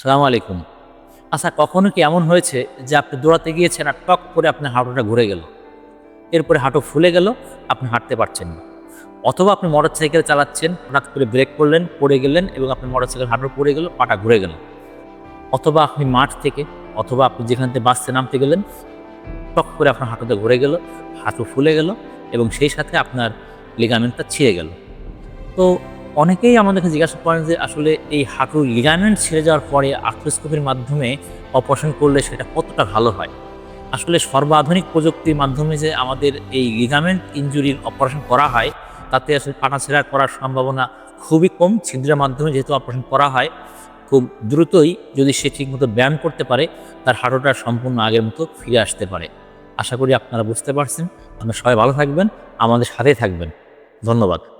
সালাম আলাইকুম। আচ্ছা কখনো কি এমন হয়েছে যে আপনি দৌড়াতে গিয়েছেন আর টক করে আপনার হাঁটুটা ঘুরে গেল? এরপরে হাঁটু ফুলে গেল, আপনি হাঁটতে পারছেন না। অথবা আপনি মোটর সাইকেল চালাচ্ছেন, হঠাৎ করে ব্রেক করলেন, পড়ে গেলেন এবং আপনি মোটর সাইকেল হাঁটু পড়ে গেল, পাটা ঘুরে গেল। অথবা আপনি মাঠ থেকে, অথবা আপনি যেখান থেকে বাসতে নামতে গেলেন, টক করে আপনার হাঁটুতে ঘুরে গেল, হাঁটু ফুলে গেল এবং সেই সাথে আপনার লিগামেন্টটা ছিঁড়ে গেল। তো অনেকেই আমাদেরকে জিজ্ঞাসা করেন যে আসলে এই হাঁটুর লিগামেন্ট ছিঁড়ে যাওয়ার পরে আর্থ্রোস্কোপির মাধ্যমে অপারেশন করলে সেটা কতটা ভালো হয়? আসলে সর্বাধুনিক প্রযুক্তির মাধ্যমে যে আমাদের এই লিগামেন্ট ইঞ্জুরির অপারেশন করা হয়, তাতে আসলে পাটা ছেঁড়া করার সম্ভাবনা খুবই কম। ছিদ্রের মাধ্যমে যেহেতু অপারেশন করা হয়, খুব দ্রুতই যদি সে ঠিকমতো ব্যায়াম করতে পারে, তার হাঁটুটা সম্পূর্ণ আগের মতো ফিরে আসতে পারে। আশা করি আপনারা বুঝতে পারছেন। আপনারা সবাই ভালো থাকবেন, আমাদের সাথেই থাকবেন। ধন্যবাদ।